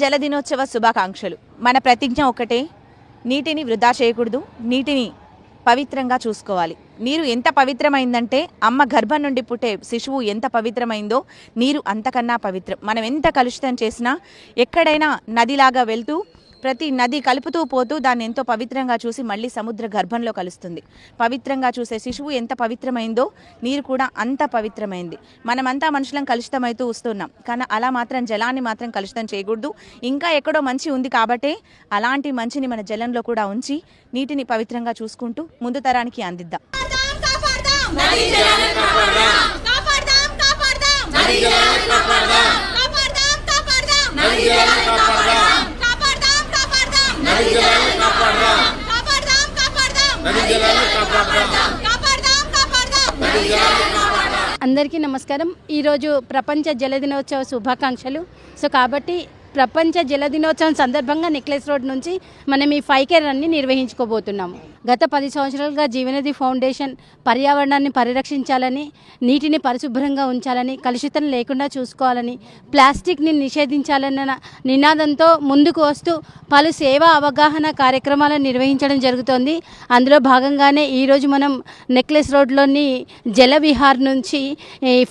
జల దినోత్సవ శుభాకాంక్షలు. మన ప్రతిజ్ఞ ఒకటే నీటిని వృధా చేయకూడదు నీటిని పవిత్రంగా చూసుకోవాలి. నీరు ఎంత పవిత్రమైందంటే అమ్మ గర్భం నుండి పుట్టే శిశువు ఎంత పవిత్రమైందో నీరు అంతకన్నా పవిత్రం. మనం ఎంత కలుషితం చేసినా ఎక్కడైనా నదిలాగా వెళ్తూ ప్రతి నది కలుపుతూ పోతూ దాన్ని ఎంతో పవిత్రంగా చూసి మళ్ళీ సముద్ర గర్భంలో కలుస్తుంది. పవిత్రంగా చూసే శిశువు ఎంత పవిత్రమైందో నీరు కూడా అంత పవిత్రమైంది. మనమంతా మనుషులం కలుషితమవుతూ వస్తున్నాం. కానీ అలా మాత్రం జలాన్ని మాత్రం కలుషితం చేయకూడదు. ఇంకా ఎక్కడో మంచి ఉంది కాబట్టే అలాంటి మంచిని మన జలంలో కూడా ఉంచి నీటిని పవిత్రంగా చూసుకుంటూ ముందు తరానికి అందిద్దాం. కాపాడదాం నదీ జలాలను కాపాడదాం. కాపాడదాం కాపాడదాం. నదీ జలాలను కాపాడదాం. కాపాడదాం కాపాడదాం. నదీ జలాలను కాపాడదాం కాపాడదాం కాపాడదాం. నది జలాలను కాపాడదాం. కాపాడదాం కాపాడదాం. నది జలాలను కాపాడదాం. కాపాడదాం కాపాడదాం. నది జలాలను కాపాడదాం. అందరికీ నమస్కారం. ఈరోజు ప్రపంచ జల దినోత్సవ శుభాకాంక్షలు. సో కాబట్టి ప్రపంచ జల దినోత్సవం సందర్భంగా నెక్లెస్ రోడ్ నుంచి మనం ఈ ఫైవ్ కే రన్ని నిర్వహించుకోబోతున్నాము. గత పది సంవత్సరాలుగా జీవనది ఫౌండేషన్ పర్యావరణాన్ని పరిరక్షించాలని నీటిని పరిశుభ్రంగా ఉంచాలని కలుషితం లేకుండా చూసుకోవాలని ప్లాస్టిక్ని నిషేధించాలన్న నినాదంతో ముందుకు వస్తూ పలు సేవా అవగాహన కార్యక్రమాలను నిర్వహించడం జరుగుతోంది. అందులో భాగంగానే ఈరోజు మనం నెక్లెస్ రోడ్లోని జల విహార్ నుంచి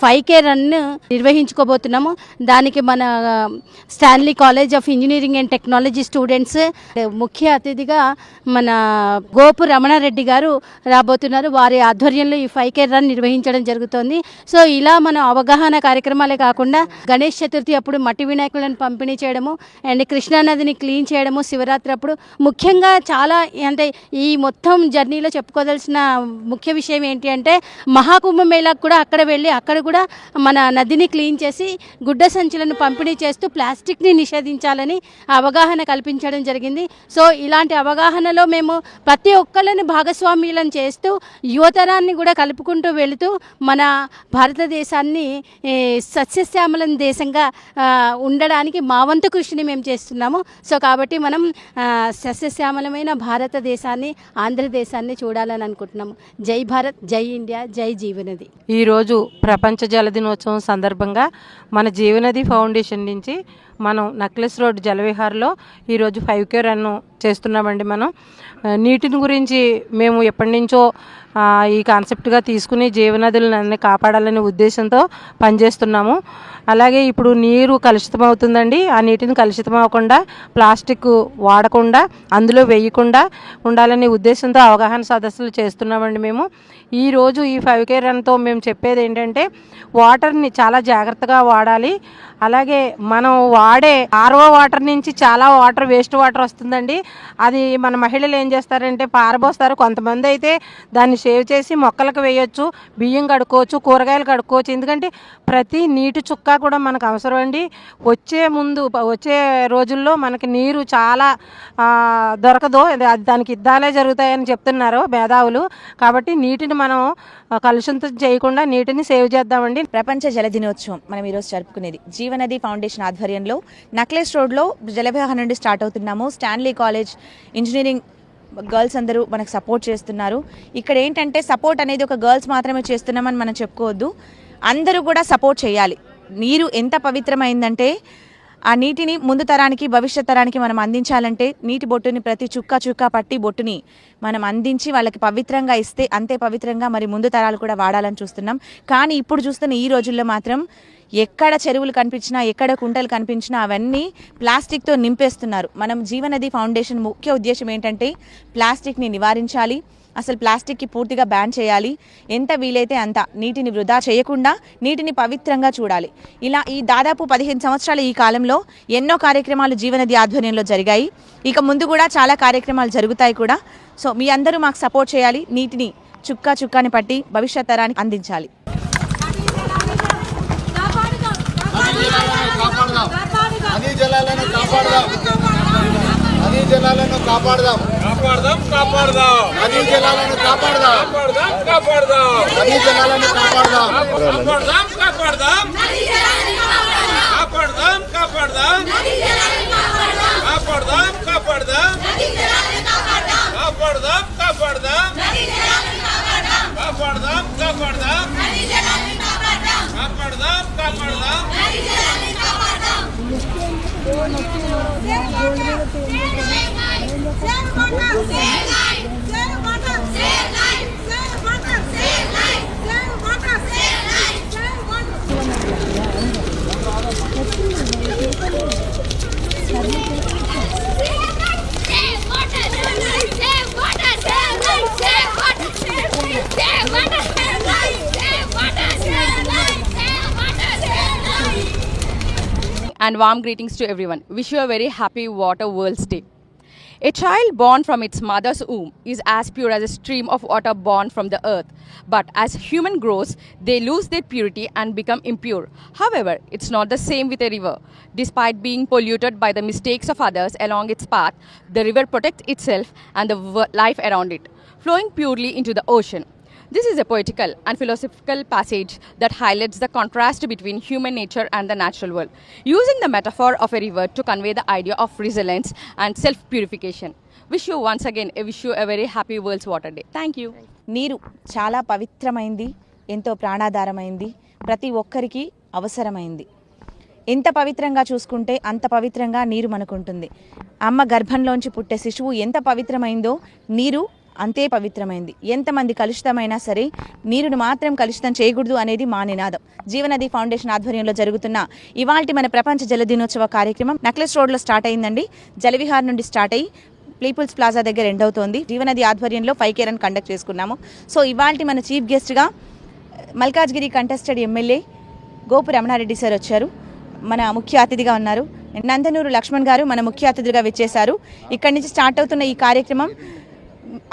ఫైవ్ కే రన్ నిర్వహించుకోబోతున్నాము. దానికి మన Stanley college of engineering and technology students ముఖ్య అతిథిగా మన గోప్ రమణారెడ్డి గారు రాబోతున్నారు. వారి ఆధ్వర్యంలో ఈ ఫైవ్ కే రన్ నిర్వహించడం జరుగుతోంది. సో ఇలా మనం అవగాహన కార్యక్రమాలే కాకుండా గణేష్ చతుర్థి అప్పుడు మట్టి వినాయకులను పంపిణీ చేయడము అండ్ కృష్ణానదిని క్లీన్ చేయడము శివరాత్రి అప్పుడు ముఖ్యంగా చాలా అంటే ఈ మొత్తం జర్నీలో చెప్పుకోదలసిన ముఖ్య విషయం ఏంటి అంటే మహాకుంభ మేళాకు కూడా అక్కడ వెళ్ళి అక్కడ కూడా మన నదిని క్లీన్ చేసి గుడ్డ సంచులను పంపిణీ చేస్తూ ప్లాస్టిక్ని నిషేధించాలని అవగాహన కల్పించడం జరిగింది. సో ఇలాంటి అవగాహనలో మేము ప్రతి ఒక్కళ్ళని భాగస్వామ్యులను చేస్తూ యువతరాన్ని కూడా కలుపుకుంటూ వెళుతూ మన భారతదేశాన్ని సస్యశ్యామలం దేశంగా ఉండడానికి మా వంతు కృషిని మేము చేస్తున్నాము. సో కాబట్టి మనం సస్యశ్యామలమైన భారతదేశాన్ని ఆంధ్రదేశాన్ని చూడాలని అనుకుంటున్నాము. జై భారత్ జై ఇండియా జై జీవనది. ఈరోజు ప్రపంచ జల దినోత్సవం సందర్భంగా మన జీవనది ఫౌండేషన్ నుంచి మనం నక్లెస్ రోడ్ జలవిహార్లో ఈరోజు ఫైవ్ కే రన్ చేస్తున్నామండి మనం. నీటిని గురించి మేము ఎప్పటి నుంచో ఈ కాన్సెప్ట్గా తీసుకుని జీవనదులను కాపాడాలనే ఉద్దేశంతో పనిచేస్తున్నాము. అలాగే ఇప్పుడు నీరు కలుషితం అవుతుందండి ఆ నీటిని కలుషితం అవ్వకుండా ప్లాస్టిక్ వాడకుండా అందులో వేయకుండా ఉండాలనే ఉద్దేశంతో అవగాహన సదస్సులు చేస్తున్నామండి మేము. ఈరోజు ఈ ఫైవ్ కే రన్తో మేము చెప్పేది ఏంటంటే వాటర్ని చాలా జాగ్రత్తగా వాడాలి. అలాగే మనం వాడే ఆర్ఓ వాటర్ నుంచి చాలా వాటర్ వేస్ట్ వాటర్ వస్తుందండి. అది మన మహిళలు ఏం చేస్తారంటే పారబోస్తారు. కొంతమంది అయితే దాన్ని సేవ్ చేసి మొక్కలకు వేయొచ్చు బియ్యం కడుక్కోవచ్చు కూరగాయలు కడుక్కోవచ్చు. ఎందుకంటే ప్రతి నీటి చుక్క కూడా మనకు అవసరం అండి. వచ్చే ముందు వచ్చే రోజుల్లో మనకి నీరు చాలా దొరకదు. అది దానికి యుద్ధాలే జరుగుతాయని చెప్తున్నారు మేధావులు. కాబట్టి నీటిని మనం కలుషితం చేయకుండా నీటిని సేవ్ చేద్దామండి. ప్రపంచ జల దినోత్సవం. మనం ఈరోజు జరుపుకునేది జీవనది ఫౌండేషన్ ఆధ్వర్యంలో నక్లెస్ రోడ్లో జలవిహార్ నుండి స్టార్ట్ అవుతున్నాము. స్టాన్లీ కాలేజ్ ఇంజనీరింగ్ గర్ల్స్ అందరూ మనకు సపోర్ట్ చేస్తున్నారు. ఇక్కడ ఏంటంటే సపోర్ట్ అనేది ఒక గర్ల్స్ మాత్రమే చేస్తున్నామని మనం చెప్పుకోవద్దు. అందరూ కూడా సపోర్ట్ చేయాలి. నీరు ఎంత పవిత్రమైందంటే ఆ నీటిని ముందు తరానికి భవిష్యత్ తరానికి మనం అందించాలంటే నీటి బొట్టుని ప్రతి చుక్క చుక్క పట్టి బొట్టుని మనం అందించి వాళ్ళకి పవిత్రంగా ఇస్తే అంతే పవిత్రంగా మరి ముందు తరాలు కూడా వాడాలని చూస్తున్నాం. కానీ ఇప్పుడు చూస్తున్న ఈ రోజుల్లో మాత్రం ఎక్కడ చెరువులు కనిపించినా ఎక్కడ కుంటలు కనిపించినా అవన్నీ ప్లాస్టిక్తో నింపేస్తున్నారు. మనం జీవనది ఫౌండేషన్ ముఖ్య ఉద్దేశం ఏంటంటే ప్లాస్టిక్ని నివారించాలి. అసలు ప్లాస్టిక్కి పూర్తిగా బ్యాన్ చేయాలి. ఎంత వీలైతే అంత నీటిని వృధా చేయకుండా నీటిని పవిత్రంగా చూడాలి. ఇలా ఈ దాదాపు పదిహేను సంవత్సరాల ఈ కాలంలో ఎన్నో కార్యక్రమాలు జీవనది ఆధ్వర్యంలో జరిగాయి. ఇక ముందు కూడా చాలా కార్యక్రమాలు జరుగుతాయి కూడా. సో మీ అందరూ మాకు సపోర్ట్ చేయాలి. నీటిని చుక్క చుక్కాని పట్టి భవిష్యత్ తరానికి అందించాలి. జలాలను కాపాడదాం. జలాలను కాపాడదాం. కాపాడదాం కాపాడదాం. నదీ జలాలను కాపాడదాం. కాపాడదాం కాపాడదాం. నదీ జలాలను కాపాడదాం కాపాడదాం. కాపాడదాం కాపాడదాం. కాపాడదాం కాపాడదాం. కాపాడదాం కాపాడదాం. కాపాడదాం కాపాడదాం. కాపాడదాం కాపాడదాం. And warm greetings to everyone. Wish you a very happy Water World's Day. A child born from its mother's womb is as pure as a stream of water born from the earth. But as human grows, they lose their purity and become impure. However, it's not the same with a river. Despite being polluted by the mistakes of others along its path, the river protects itself and the life around it, flowing purely into the ocean. This is a poetical and philosophical passage that highlights the contrast between human nature and the natural world, using the metaphor of a river to convey the idea of resilience and self purification. Wish you once again, I wish you a very happy World's Water Day. Thank you. నీరు చాలా పవిత్రమైంది ఎంతో ప్రాణాధారమైంది ప్రతి ఒక్కరికి అవసరమైంది ఎంత పవిత్రంగా చూసుకుంటే అంత పవిత్రంగా నీరు మనకుంటుంది అమ్మ గర్భంలోంచి పుట్టే శిశువు ఎంత పవిత్రమైందో నీరు అంతే పవిత్రమైంది. ఎంతమంది కలుషితమైనా సరే నీరును మాత్రం కలుషితం చేయకూడదు అనేది మా నినాదం. జీవనది ఫౌండేషన్ ఆధ్వర్యంలో జరుగుతున్న ఇవాల్టి మన ప్రపంచ జల దినోత్సవ కార్యక్రమం నక్లెస్ రోడ్లో స్టార్ట్ అయిందండి. జలవిహార్ నుండి స్టార్ట్ అయ్యి పీపుల్స్ ప్లాజా దగ్గర ఎండ్ అవుతోంది. జీవనది ఆధ్వర్యంలో ఫైవ్ కేర్ అని కండక్ట్ చేసుకున్నాము. సో ఇవాల్టి మన చీఫ్ గెస్ట్గా Malkajgiri contested MLA Gopu Ramana Reddy sir వచ్చారు. మన ముఖ్య అతిథిగా ఉన్నారు. నందనూరు లక్ష్మణ్ గారు మన ముఖ్య అతిథిగా విచ్చేశారు. ఇక్కడి నుంచి స్టార్ట్ అవుతున్న ఈ కార్యక్రమం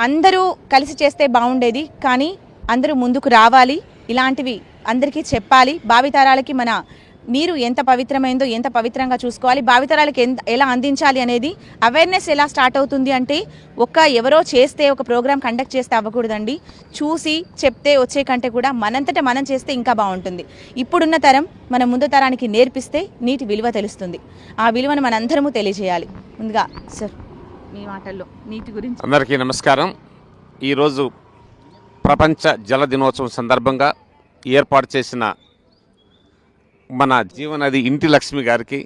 అందరూ కలిసి చేస్తే బాగుండేది కానీ అందరూ ముందుకు రావాలి. ఇలాంటివి అందరికీ చెప్పాలి. భావితరాలకి మన నీరు ఎంత పవిత్రమైందో ఎంత పవిత్రంగా చూసుకోవాలి. భావితరాలకు ఎంత ఎలా అందించాలి అనేది అవేర్నెస్ ఎలా స్టార్ట్ అవుతుంది అంటే ఒక్క ఎవరో చేస్తే ఒక ప్రోగ్రామ్ కండక్ట్ చేస్తే అవ్వకూడదండి. చూసి చెప్తే వచ్చే కంటే కూడా మనంతట మనం చేస్తే ఇంకా బాగుంటుంది. ఇప్పుడున్న తరం మన ముందు తరానికి నేర్పిస్తే నీటి విలువ తెలుస్తుంది. ఆ విలువను మనందరము తెలియజేయాలి. ముందుగా సార్ మీ మాటల్లో నీటి గురించి. అందరికీ నమస్కారం. ఈరోజు ప్రపంచ జల దినోత్సవం సందర్భంగా ఏర్పాటు చేసిన మన జీవనది ఇంటి లక్ష్మి గారికి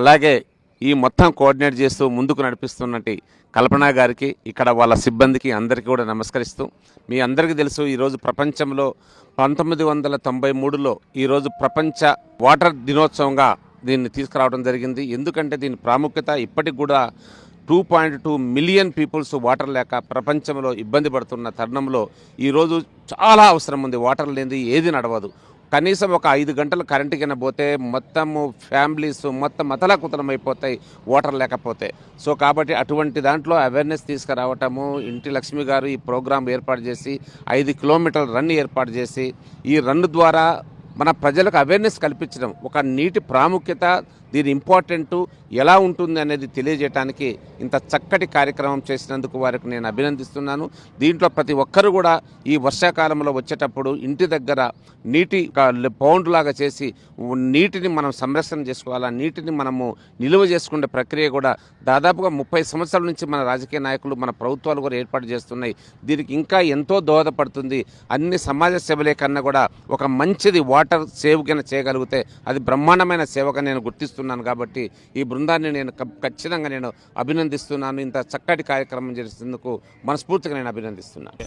అలాగే ఈ మొత్తం కోఆర్డినేట్ చేస్తూ ముందుకు నడిపిస్తున్నటి కల్పన గారికి ఇక్కడ వాళ్ళ సిబ్బందికి అందరికీ కూడా నమస్కరిస్తూ మీ అందరికీ తెలుసు ఈరోజు ప్రపంచంలో పంతొమ్మిది వందల తొంభై మూడులో ఈరోజు ప్రపంచ వాటర్ దినోత్సవంగా దీన్ని తీసుకురావడం జరిగింది. ఎందుకంటే దీని ప్రాముఖ్యత ఇప్పటికి కూడా two point two million peoples water లేక ప్రపంచంలో ఇబ్బంది పడుతున్న తరుణంలో ఈరోజు చాలా అవసరం ఉంది. వాటర్ లేనిది ఏది నడవదు. కనీసం ఒక ఐదు గంటలు కరెంటు కింద పోతే మొత్తము ఫ్యామిలీస్ మొత్తం మతలాకుతలం అయిపోతాయి వాటర్ లేకపోతే. సో కాబట్టి అటువంటి దాంట్లో అవేర్నెస్ తీసుకురావటము ఇంటి లక్ష్మి గారు ఈ ప్రోగ్రాం ఏర్పాటు చేసి ఐదు కిలోమీటర్ల రన్ ఏర్పాటు చేసి ఈ రన్ ద్వారా మన ప్రజలకు అవేర్నెస్ కల్పించడం ఒక నీటి ప్రాముఖ్యత దీని ఇంపార్టెంట్ ఎలా ఉంటుంది అనేది తెలియజేయడానికి ఇంత చక్కటి కార్యక్రమం చేసినందుకు వారికి నేను అభినందిస్తున్నాను. దీంట్లో ప్రతి ఒక్కరు కూడా ఈ వర్షాకాలంలో వచ్చేటప్పుడు ఇంటి దగ్గర నీటి పౌండ్ లాగా చేసి నీటిని మనం సంరక్షణ చేసుకోవాలి నీటిని మనము నిలువ చేసుకునే ప్రక్రియ కూడా దాదాపుగా ముప్పై సంవత్సరాల నుంచి మన రాజకీయ నాయకులు మన ప్రభుత్వాలు కూడా ఏర్పాటు చేస్తున్నాయి. దీనికి ఇంకా ఎంతో దోహదపడుతుంది. అన్ని సమాజ సేవలే కన్నా కూడా ఒక మంచిది వాటర్ సేవ్ కింద చేయగలిగితే అది బ్రహ్మాండమైన సేవగా నేను గుర్తిస్తున్నాను. కాబట్టి ఈ బృందాన్ని నేను ఖచ్చితంగా నేను అభినందిస్తున్నాను. ఇంత చక్కటి కార్యక్రమం చేసినందుకు మనస్ఫూర్తిగా నేను అభినందిస్తున్నాను.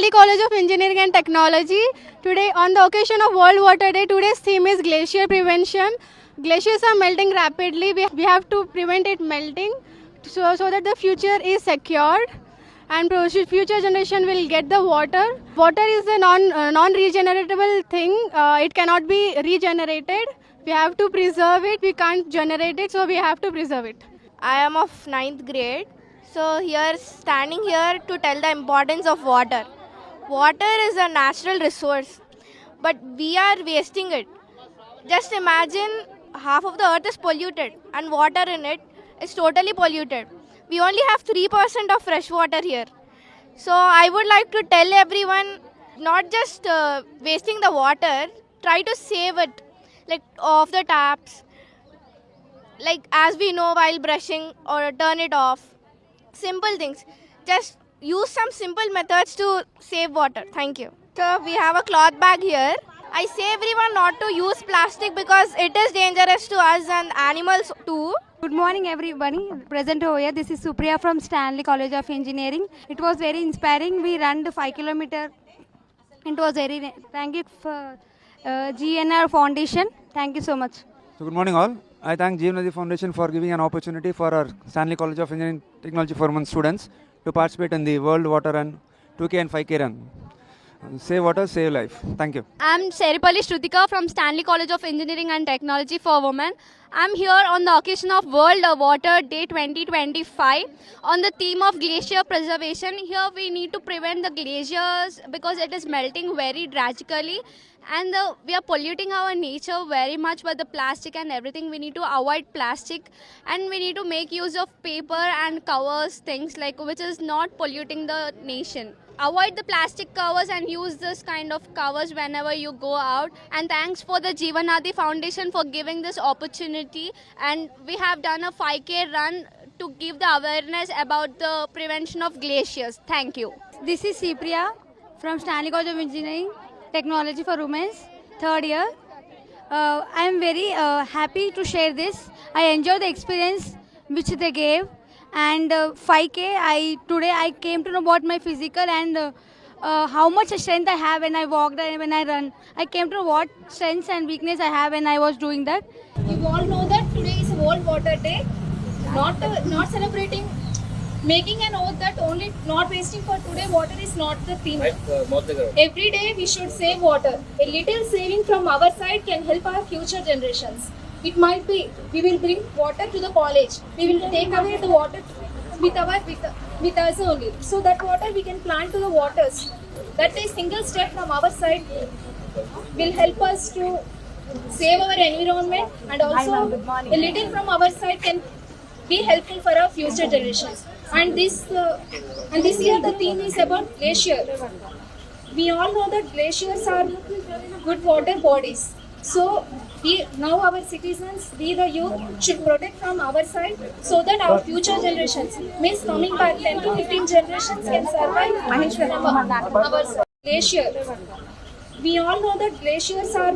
Stanley College of Engineering and Technology. Today, on the occasion of World Water Day, today's theme is glacier prevention. Glaciers are melting rapidly. We, we have to prevent it melting so, so that the future is secured and future generation will get the water. Water is a non uh, non regeneratable thing. Uh, it cannot be regenerated. We have to preserve it. We can't generate it, so we have to preserve it. I am of ninth grade. So here, standing here to tell the importance of water. Water is a natural resource, but we are wasting it. Just imagine half of the earth is polluted, and water in it is totally polluted. We only have 3% of fresh water here. So I would like to tell everyone not just uh, wasting the water, try to save it, like off the taps, like as we know while brushing or turn it off simple things just use some simple methods to save water thank you so we have a cloth bag here i say everyone not to use plastic because it is dangerous to us and animals too Good morning, everybody. Present over here. This is Supriya from Stanley College of Engineering. It was very inspiring. We ran the five kilometer. It was very. Thank you for uh, GNR Foundation. Thank you so much. So good morning all. I thank GNR Foundation for giving an opportunity for our Stanley College of Engineering Technology for Women students to participate in the World Water Run 2K and 5K run. Save water, save life. Thank you. I'm Seripalli Shrutika from Stanley College of Engineering and Technology for Women. I'm here on the occasion of World Water Day 2025 on the theme of glacier preservation. Here we need to prevent the glaciers because it is melting very drastically and the, we are polluting our nature very much with the plastic and everything. We need to avoid plastic and we need to make use of paper and covers, things like which is not polluting the nation. Avoid the plastic covers and use this kind of covers whenever you go out. And thanks for the jivanadi foundation for giving this opportunity. And we have done a 5k run to give the awareness about the prevention of glaciers. Thank you. This is Supriya from Stanley College of Engineering Technology for Women, third year. Uh, I am very uh, happy to share this. I enjoy the experience which they gave, and uh, 5K. I today I came to know about my physical and uh, uh, how much strength I have when I walk and when I run. I came to know what strengths and weakness I have when I was doing that. You all know that today is World Water Day. Not uh, not celebrating, making an oath that only not wasting for today. Water is not the theme. Every day we should save water. A little saving from our side can help our future generations. It might be we will bring water to the college. We will take away the water with our with, with us only. So that water we can plant to the waters. That a single step from our side will help us to save our environment and also a little from our side can be helpful for our future generations. And this uh, and this year the theme is about glacier. We all know that glaciers are good water bodies. So we now our citizens, we the youth should protect from our side so that our future generations, means coming back 10 to 15 generations can survive from our, glacier. We all know that glaciers are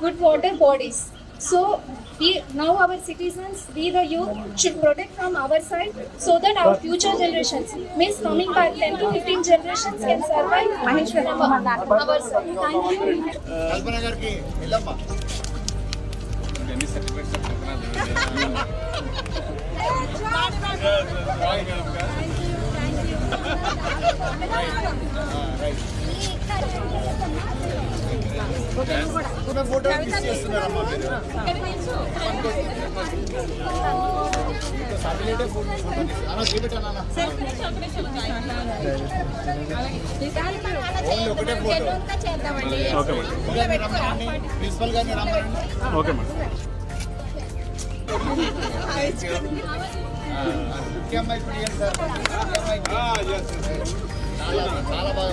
good water bodies. So we now our citizens, we the youth should protect from our side so that our future generations, means coming back 10 to 15 generations can survive. Our side. Thank you. Thank you. Principal గారిని రమ్మనండి okay madam ఇప్పుడు ఏం sir చాలా బాగా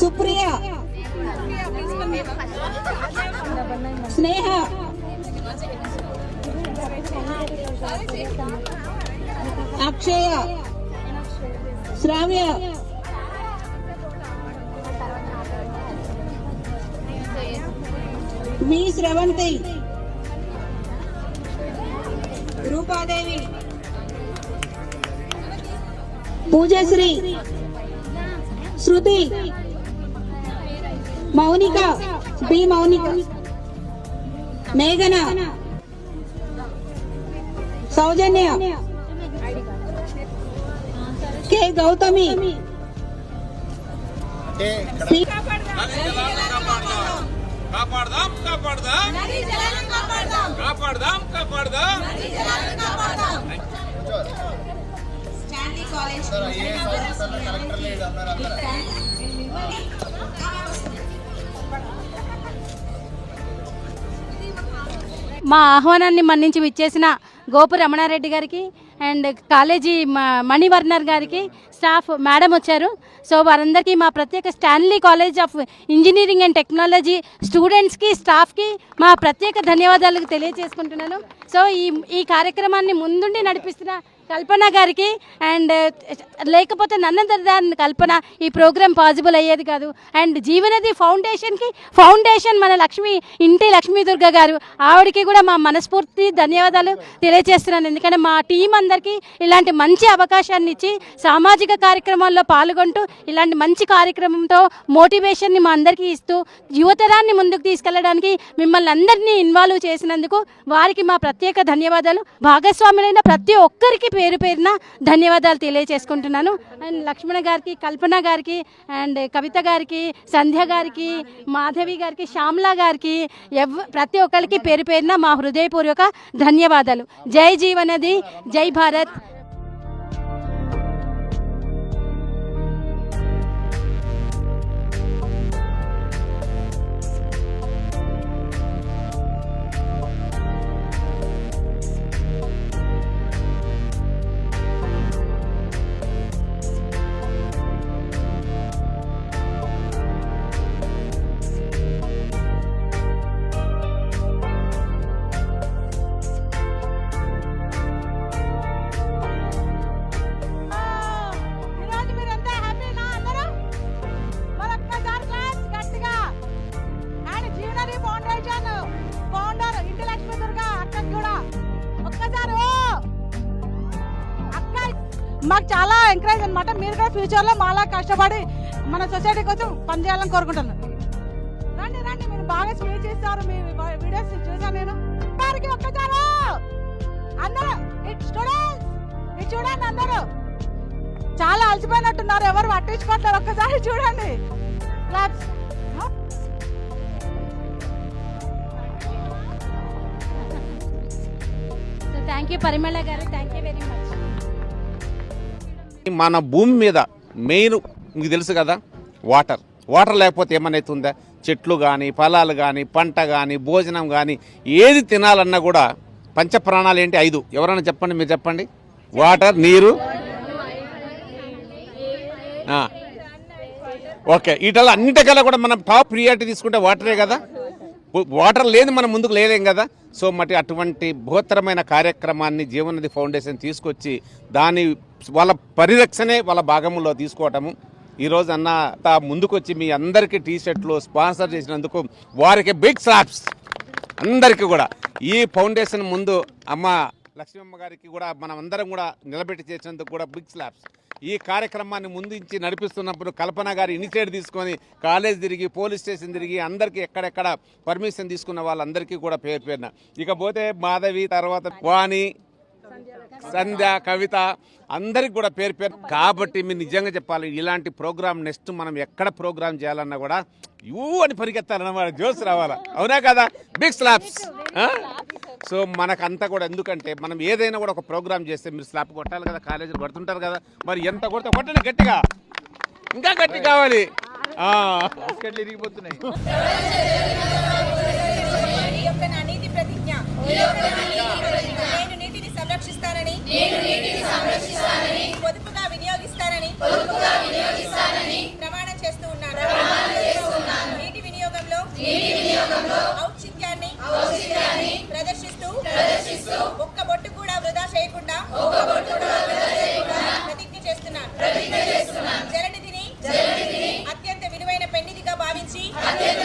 సుప్రియ స్నేహ అక్షయ శ్రావ్య మీ శ్రవంతి రూపాదేవి పూజశ్రీ శృతి Mounika B Mounika మేఘన సౌజన్య K Gautami అంటే ఇక్కడ Shri- కాపాడదాం కాపాడదాం. కాపాడదాం. కాపాడదాం collector లేదు మా ఆహ్వానాన్ని మన్నించి విచ్చేసిన గోపు రమణారెడ్డి గారికి అండ్ కాలేజీ మణివర్నర్ గారికి స్టాఫ్ మేడం వచ్చారు. సో వారందరికీ మా ప్రత్యేక Stanley college of engineering and technology స్టూడెంట్స్కి స్టాఫ్కి మా ప్రత్యేక ధన్యవాదాలు తెలియజేసుకుంటున్నాను. సో ఈ ఈ కార్యక్రమాన్ని ముందుండి నడిపిస్తున్న కల్పన గారికి అండ్ లేకపోతే నన్నందరి కల్పన ఈ ప్రోగ్రామ్ పాసిబుల్ అయ్యేది కాదు. అండ్ జీవనది ఫౌండేషన్కి ఫౌండేషన్ మన లక్ష్మి ఇంటి లక్ష్మీ దుర్గ గారు ఆవిడకి కూడా మా మనస్ఫూర్తి ధన్యవాదాలు తెలియజేస్తున్నాను ఎందుకంటే మా టీం అందరికీ ఇలాంటి మంచి అవకాశాన్ని ఇచ్చి సామాజిక కార్యక్రమాల్లో పాల్గొంటూ ఇలాంటి మంచి కార్యక్రమంతో మోటివేషన్ని మా అందరికీ ఇస్తూ యువతరాన్ని ముందుకు తీసుకెళ్ళడానికి మిమ్మల్ని అందరినీ ఇన్వాల్వ్ చేసినందుకు వారికి మా ప్రత్యేక ధన్యవాదాలు. భాగస్వాములైన ప్రతి ఒక్కరికి పేరు పేరున ధన్యవాదాలు తెలియజేసుకుంటున్నాను. అండ్ లక్ష్మణ గారికి కల్పన గారికి అండ్ కవిత గారికి సంధ్య గారికి మాధవి గారికి శ్యామల గారికి ఎవ్ ప్రతి ఒక్కరికి పేరు పేరున మా హృదయపూర్వక ధన్యవాదాలు. జై జీవనది జై భారత్. ఫ్యూచర్లో ఫ్యూచర్లో మాలా కష్టపడి మన సొసైటీ కోసం పనిచేయాలని కోరుకుంటున్నాను రండి రండి మీరు బాగా స్పీచ్ చేస్తారు మీ వీడియోస్ చూసాను నేను. వారికి ఒక్కసారు అందరూ స్టూడెంట్స్ ఇది చూడండి అందరూ. చాలా అలసిపోయినట్టున్నారు. ఎవరు పట్టించుకోవట్లేదు. ఒక్కసారి చూడండి. క్లాప్స్ థ్యాంక్ యూ పరిమళ గారు. థ్యాంక్ యూ మన భూమి మీద మెయిన్ మీకు తెలుసు కదా వాటర్. వాటర్ లేకపోతే ఏమనైతుందా? చెట్లు కానీ ఫలాలు కానీ పంట కానీ భోజనం కానీ ఏది తినాలన్నా కూడా పంచప్రాణాలు ఏంటి? ఐదు. ఎవరైనా చెప్పండి మీరు చెప్పండి. వాటర్ నీరు. ఓకే. వీటల్లో అన్నిటికల్లా కూడా మనం టాప్ ప్రియారిటీ తీసుకుంటే వాటరే కదా? వాటర్ లేని మనం ముందుకు లేదేం కదా? సో మరి అటువంటి బృహత్తరమైన కార్యక్రమాన్ని జీవనది ఫౌండేషన్ తీసుకొచ్చి దాని వాళ్ళ పరిరక్షణే వాళ్ళ భాగంలో తీసుకోవటము. ఈరోజు అన్న ముందుకొచ్చి మీ అందరికీ టీ షర్ట్లు స్పాన్సర్ చేసినందుకు వారికి బిగ్ స్లాప్స్ అందరికీ కూడా. ఈ ఫౌండేషన్ ముందు అమ్మ లక్ష్మమ్మ గారికి కూడా మనం అందరం కూడా నిలబెట్టి చేసినందుకు కూడా బిగ్ స్లాప్స్ ఈ కార్యక్రమాన్ని ముందుంచి నడిపిస్తున్నప్పుడు కల్పన గారు ఇనిషియేట్ తీసుకొని కాలేజ్ తిరిగి పోలీస్ స్టేషన్ తిరిగి అందరికీ ఎక్కడెక్కడ పర్మిషన్ తీసుకున్న వాళ్ళందరికీ కూడా పేరు పేరున. ఇకపోతే మాధవి తర్వాత వాణి సంధ్య కవిత అందరికి కూడా పేరు పేరు. కాబట్టి మీరు నిజంగా చెప్పాలి ఇలాంటి ప్రోగ్రామ్ నెక్స్ట్ మనం ఎక్కడ ప్రోగ్రామ్ చేయాలన్నా కూడా యూ అని పరిగెత్తాలన్నమాట. జోస్ రావాలా? అవునా కదా? బిగ్ స్లాప్స్ సో మనకంతా కూడా ఎందుకంటే మనం ఏదైనా కూడా ఒక ప్రోగ్రామ్ చేస్తే మీరు స్లాప్ కొట్టాలి కదా కాలేజీలు కొడుతుంటారు కదా మరి ఎంత కొడితే కొట్టండి గట్టిగా. ఇంకా గట్టి కావాలి. ఆ. ఇరిగిపోతున్నాయి. నేను నీటిని సంరక్షిస్తానని పొదుపుగా వినియోగిస్తానని పొదుపుగా వినియోగిస్తానని ప్రమాణం చేస్తూ ఉన్నాను. ప్రమాణం చేస్తూ ఉన్నాను. నీటి వినియోగంలో నీటి వినియోగంలో ఔచిత్యాన్ని ఔచిత్యాన్ని ప్రదర్శిస్తూ ప్రదర్శిస్తూ ఒక్క బొట్టు కూడా వృధా చేయకుండా ఒక్క బొట్టు కూడా వృధా చేయకుండా ప్రతిజ్ఞ చేస్తున్నాను. ప్రతిజ్ఞ చేస్తున్నాను. జలనిధిని జలనిధిని అత్యంత విలువైన పెన్నిధిగా భావించి అత్యంత